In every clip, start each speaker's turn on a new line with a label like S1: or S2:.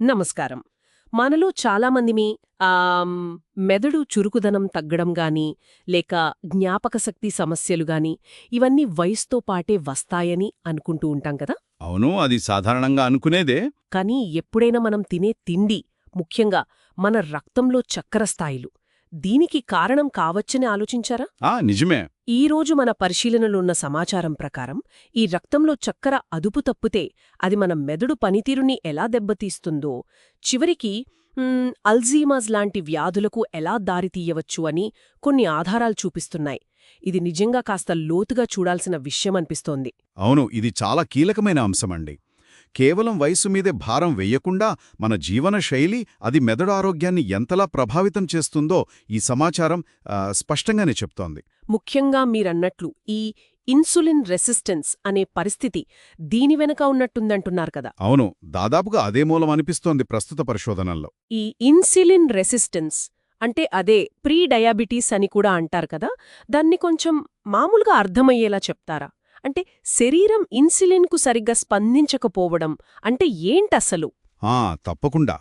S1: నమస్కారం. మనలో చాలామందిమి మెదడు చురుకుదనం తగ్గడం గాని లేక జ్ఞాపకశక్తి సమస్యలు గాని ఇవన్నీ వయసుతో పాటే వస్తాయని అనుకుంటూ ఉంటాం కదా?
S2: అవును అది సాధారణంగా అనుకునేదే.
S1: కానీ ఎప్పుడైనా మనం తినే తిండి ముఖ్యంగా మన రక్తంలో చక్కెర స్థాయిలు దీనికి కారణం కావచ్చని ఆలోచించారా?
S2: ఆ నిజమే.
S1: ఈ రోజు మన పరిశీలనలున్న సమాచారం ప్రకారం ఈ రక్తంలో చక్కెర అదుపు తప్పితే అది మన మెదడు పనితీరుని ఎలా దెబ్బతీస్తుందో చివరికి అల్జీమాజ్ అల్జీమాస్ లాంటి వ్యాధులకు ఎలా దారితీయవచ్చు అని కొన్ని ఆధారాలు చూపిస్తున్నాయి. ఇది నిజంగా కాస్త లోతుగా చూడాల్సిన విషయమనిపిస్తోంది.
S2: అవును ఇది చాలా కీలకమైన అంశమండి. కేవలం వయసు మీదే భారం వెయ్యకుండా మన జీవన శైలి అది మెదడు ఆరోగ్యాన్ని ఎంతలా ప్రభావితం చేస్తుందో ఈ సమాచారం స్పష్టంగానే చెప్తోంది.
S1: ముఖ్యంగా మీరన్నట్లు ఈ ఇన్సులిన్ రెసిస్టెన్స్ అనే పరిస్థితి దీని వెనక ఉన్నట్టుందంటున్నారు కదా.
S2: అవును దాదాపుగా అదే మూలం అనిపిస్తోంది ప్రస్తుత పరిశోధనల్లో.
S1: ఈ ఇన్సులిన్ రెసిస్టెన్స్ అంటే అదే ప్రీ డయాబెటీస్ అని కూడా అంటారు కదా దాన్ని కొంచెం మామూలుగా అర్థమయ్యేలా చెప్తారా? అంటే శరీరం ఇన్సులిన్కు సరిగ్గా స్పందించకపోవడం అంటే ఏంటసలు?
S2: ఆ తప్పకుండా.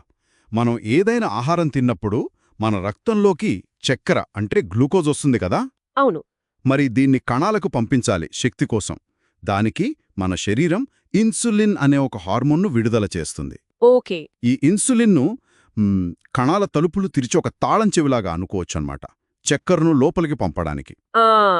S2: మనం ఏదైనా ఆహారం తిన్నప్పుడు మన రక్తంలోకి చక్కెర అంటే గ్లూకోజ్ వస్తుంది కదా?
S1: అవును.
S2: మరి దీన్ని కణాలకు పంపించాలి శక్తి కోసం. దానికి మన శరీరం ఇన్సులిన్ అనే ఒక హార్మోన్ను విడుదల చేస్తుంది.
S1: ఓకే.
S2: ఈ ఇన్సులిన్ను కణాల తలుపులు తెరిచి ఒక తాళం చెవిలాగా అనుకోవచ్చన్నమాట. చక్కెరను లోపలికి పంపడానికి.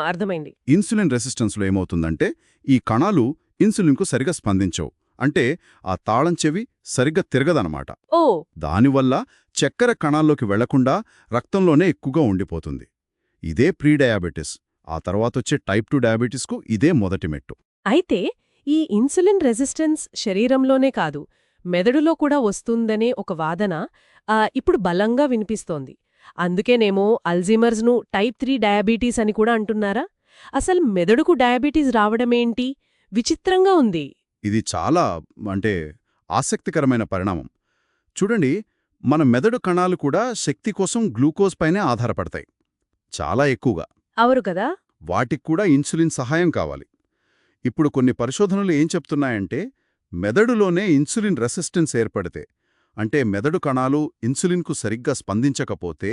S1: అర్థమైంది.
S2: ఇన్సులిన్ రెసిస్టెన్స్లో ఏమవుతుందంటే ఈ కణాలు ఇన్సులిన్కు సరిగా స్పందించవు. అంటే ఆ తాళం చెవి సరిగ్గా తిరగదనమాట.
S1: ఓ!
S2: దానివల్ల చక్కెర కణాల్లోకి వెళ్ళకుండా రక్తంలోనే ఎక్కువగా ఉండిపోతుంది. ఇదే ప్రీ డయాబెటిస్ ఆ తర్వాతొచ్చే టైప్ టూ డయాబెటిస్కు ఇదే మొదటి మెట్టు.
S1: అయితే ఈ ఇన్సులిన్ రెసిస్టెన్స్ శరీరంలోనే కాదు మెదడులో కూడా వస్తుందనే ఒక వాదన ఇప్పుడు బలంగా వినిపిస్తోంది. అందుకేనేమో అల్జీమర్స్ను టైప్ త్రీ డయాబెటీస్ అని కూడా అంటున్నారా? అసలు మెదడుకు డయాబెటీస్ రావడమేంటి? విచిత్రంగా ఉంది.
S2: ఇది చాలా అంటే ఆసక్తికరమైన పరిణామం. చూడండి మన మెదడు కణాలు కూడా శక్తి కోసం గ్లూకోజ్ పైనే ఆధారపడతాయి. చాలా ఎక్కువగా.
S1: అవరు కదా?
S2: వాటికి కూడా ఇన్సులిన్ సహాయం కావాలి. ఇప్పుడు కొన్ని పరిశోధనలు ఏం చెప్తున్నాయంటే మెదడులోనే ఇన్సులిన్ రెసిస్టెన్స్ ఏర్పడితే అంటే మెదడు కణాలు ఇన్సులిన్కు సరిగ్గా స్పందించకపోతే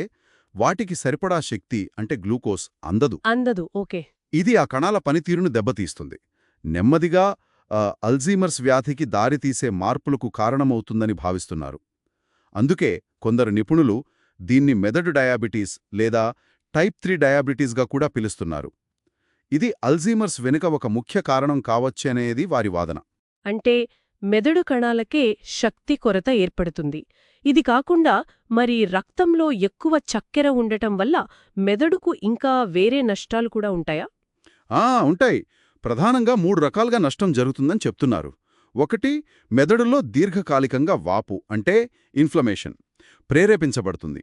S2: వాటికి సరిపడా శక్తి అంటే గ్లూకోజ్ అందదు.
S1: అందదు. ఓకే.
S2: ఇది ఆ కణాల పనితీరును దెబ్బతీస్తుంది. నెమ్మదిగా అల్జీమర్స్ వ్యాధికి దారితీసే మార్పులకు కారణమవుతుందని భావిస్తున్నారు. అందుకే కొందరు నిపుణులు దీన్ని మెదడు డయాబెటీస్ లేదా టైప్ త్రీ డయాబెటీస్గా కూడా పిలుస్తున్నారు. ఇది అల్జీమర్స్ వెనుక ఒక ముఖ్య కారణం కావచ్చనేది వారి వాదన.
S1: అంటే మెదడు కణాలకే శక్తి కొరత ఏర్పడుతుంది. ఇది కాకుండా మరి రక్తంలో ఎక్కువ చక్కెర ఉండటం వల్ల మెదడుకు ఇంకా వేరే నష్టాలు కూడా ఉంటాయా?
S2: ఆ ఉంటాయి. ప్రధానంగా మూడు రకాలుగా నష్టం జరుగుతుందని చెప్తున్నారు. ఒకటి మెదడులో దీర్ఘకాలికంగా వాపు అంటే ఇన్ఫ్లమేషన్ ప్రేరేపించబడుతుంది.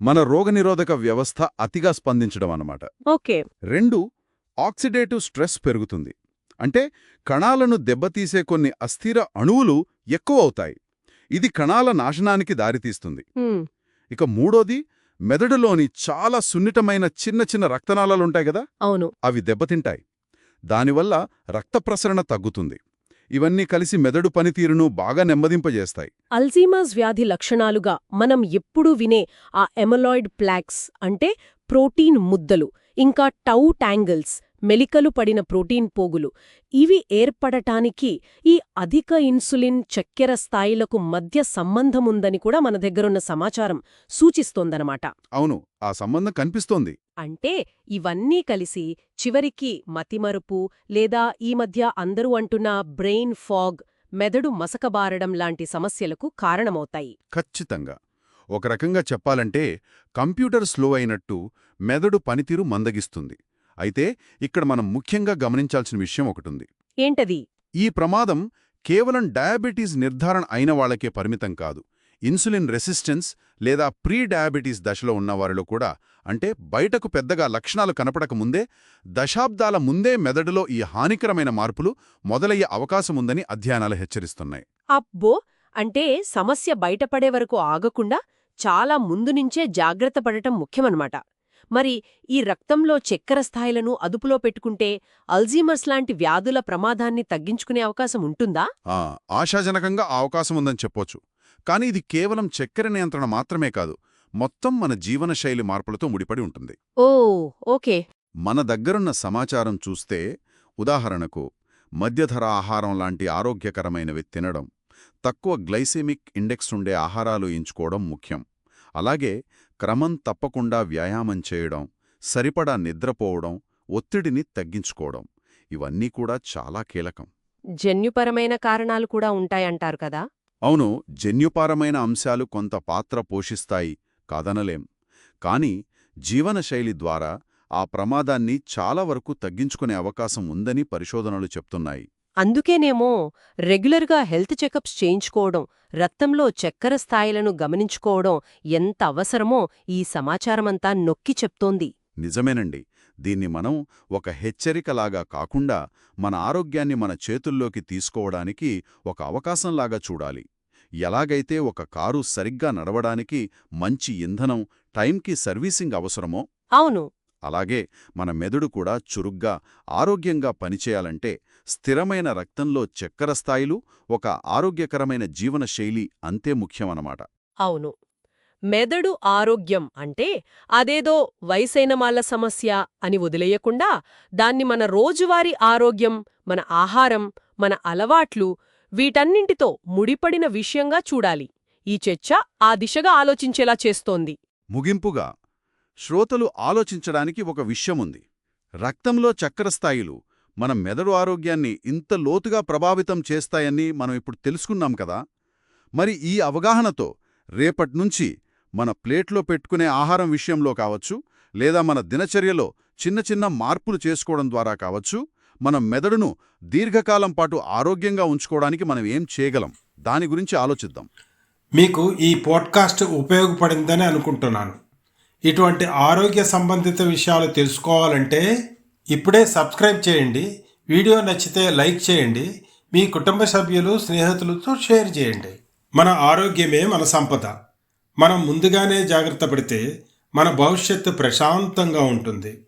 S2: మన రోగనిరోధక వ్యవస్థ అతిగా స్పందించడం అన్నమాట.
S1: ఓకే.
S2: రెండు ఆక్సిడేటివ్ స్ట్రెస్ పెరుగుతుంది. అంటే కణాలను దెబ్బతీసే కొన్ని అస్థిర అణువులు ఎక్కువ అవుతాయి ఇది కణాల నాశనానికి దారితీస్తుంది. ఇక మూడోది మెదడులోని చాలా సున్నితమైన చిన్న చిన్న రక్తనాళాలుంటాయి కదా
S1: అవును.
S2: అవి దెబ్బతింటాయి. దానివల్ల రక్త ప్రసరణ తగ్గుతుంది. ఇవన్నీ కలిసి మెదడు పనితీరును బాగా నెమ్మదింపజేస్తాయి.
S1: అల్జీమర్స్ వ్యాధి లక్షణాలుగా మనం ఎప్పుడూ వినే ఆ ఎమలాయిడ్ ప్లాక్స్ అంటే ప్రోటీన్ ముద్దలు ఇంకా టౌ ట్యాంగిల్స్ మెలికలు పడిన ప్రోటీన్ పోగులు. ఇవి ఏర్పడటానికి ఈ అధిక ఇన్సులిన్ చక్కెర స్థాయిలకు మధ్య సంబంధముందని కూడా మన దగ్గరున్న సమాచారం సూచిస్తోందనమాట.
S2: అవును ఆ సంబంధం కనిపిస్తోంది.
S1: అంటే ఇవన్నీ కలిసి చివరికి మతిమరుపు లేదా ఈ మధ్య అందరూ అంటున్న బ్రెయిన్ ఫాగ్ మెదడు మసకబారడం లాంటి సమస్యలకు కారణమవుతాయి.
S2: ఖచ్చితంగా. ఒక రకంగా చెప్పాలంటే కంప్యూటర్ స్లో అయినట్టు మెదడు పనితీరు మందగిస్తుంది. అయితే ఇక్కడ మనం ముఖ్యంగా గమనించాల్సిన విషయం ఒకటుంది.
S1: ఏంటది?
S2: ఈ ప్రమాదం కేవలం డయాబెటీస్ నిర్ధారణ అయిన వాళ్ళకే పరిమితం కాదు. ఇన్సులిన్ రెసిస్టెన్స్ లేదా ప్రీ డయాబెటీస్ దశలో ఉన్నవారిలో కూడా అంటే బయటకు పెద్దగా లక్షణాలు కనపడక ముందే దశాబ్దాల ముందే మెదడులో ఈ హానికరమైన మార్పులు మొదలయ్యే అవకాశముందని అధ్యయనాలు హెచ్చరిస్తున్నాయి.
S1: అబ్బో! అంటే సమస్య బయటపడే వరకు ఆగకుండా చాలా ముందు నుంచే జాగ్రత్త పడటం ముఖ్యమన్నమాట. మరి ఈ రక్తంలో చక్కెర స్థాయిలను అదుపులో పెట్టుకుంటే అల్జీమర్స్ లాంటి వ్యాధుల ప్రమాదాన్ని తగ్గించుకునే అవకాశం ఉంటుందా?
S2: ఆశాజనకంగా అవకాశం ఉందని చెప్పొచ్చు. కానీ ఇది కేవలం చక్కెర నియంత్రణ మాత్రమే కాదు మొత్తం మన జీవనశైలి మార్పులతో ముడిపడి ఉంటుంది.
S1: Oh okay.
S2: మన దగ్గరున్న సమాచారం చూస్తే ఉదాహరణకు మధ్యధర ఆహారం లాంటి ఆరోగ్యకరమైనవి తినడం తక్కువ గ్లైసెమిక్ ఇండెక్స్ ఉండే ఆహారాలు ఎంచుకోవడం ముఖ్యం. అలాగే క్రమం తప్పకుండా వ్యాయామం చేయడం సరిపడా నిద్రపోవడం ఒత్తిడిని తగ్గించుకోవడం ఇవన్నీ కూడా చాలా కీలకం.
S1: జన్యుపరమైన కారణాలు కూడా ఉంటాయంటారు కదా?
S2: అవును జన్యుపారమైన అంశాలు కొంత పాత్ర పోషిస్తాయి కాదనలేం. కాని జీవనశైలి ద్వారా ఆ ప్రమాదాన్ని చాలా వరకు తగ్గించుకునే అవకాశం ఉందని పరిశోధనలు చెప్తున్నాయి.
S1: అందుకేనేమో రెగ్యులర్గా హెల్త్ చెకప్స్ చేయించుకోవడం రక్తంలో చక్కెర స్థాయిలను గమనించుకోవడం ఎంత అవసరమో ఈ సమాచారమంతా నొక్కి చెప్తోంది.
S2: నిజమేనండి. దీన్ని మనం ఒక హెచ్చరికలాగా కాకుండా మన ఆరోగ్యాన్ని మన చేతుల్లోకి తీసుకోవడానికి ఒక అవకాశంలాగా చూడాలి. ఎలాగైతే ఒక కారు సరిగ్గా నడవడానికి మంచి ఇంధనం టైంకి సర్వీసింగ్ అవసరమో
S1: అవును.
S2: అలాగే మన మెదడు కూడా చురుగ్గా ఆరోగ్యంగా పనిచేయాలంటే స్థిరమైన రక్తంలో చక్కెర స్థాయిలు ఒక ఆరోగ్యకరమైన జీవనశైలి అంతే ముఖ్యమన్నమాట.
S1: అవును. మెదడు ఆరోగ్యం అంటే అదేదో వయసైన వాళ్ళ సమస్య అని వదిలేయకుండా దాన్ని మన రోజువారీ ఆరోగ్యం మన ఆహారం మన అలవాట్లు వీటన్నింటితో ముడిపడిన విషయంగా చూడాలి. ఈ చర్చ ఆ దిశగా ఆలోచించేలా చేస్తోంది.
S2: ముగింపుగా శ్రోతలు ఆలోచించడానికి ఒక విషయముంది. రక్తంలో చక్కెర స్థాయిలు మన మెదడు ఆరోగ్యాన్ని ఇంత లోతుగా ప్రభావితం చేస్తాయని మనం ఇప్పుడు తెలుసుకున్నాం కదా. మరి ఈ అవగాహనతో రేపట్నుంచి మన ప్లేట్లో పెట్టుకునే ఆహారం విషయంలో కావచ్చు లేదా మన దినచర్యలో చిన్న చిన్న మార్పులు చేసుకోవడం ద్వారా కావచ్చు మన మెదడును దీర్ఘకాలం పాటు ఆరోగ్యంగా ఉంచుకోవడానికి మనం ఏం చేయగలం? దాని గురించి ఆలోచిద్దాం.
S3: మీకు ఈ పోడ్కాస్ట్ ఉపయోగపడిందని అనుకుంటున్నాను. ఇటువంటి ఆరోగ్య సంబంధిత విషయాలు తెలుసుకోవాలంటే ఇప్పుడే సబ్స్క్రైబ్ చేయండి. వీడియో నచ్చితే లైక్ చేయండి. మీ కుటుంబ సభ్యులు స్నేహితులతో షేర్ చేయండి. మన ఆరోగ్యమే మన సంపద. మనం ముందుగానే జాగ్రత్త పడితే మన భవిష్యత్తు ప్రశాంతంగా ఉంటుంది.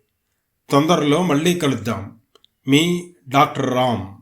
S3: తొందరలో మళ్ళీ కలుద్దాం. మీ డాక్టర్ రామ్.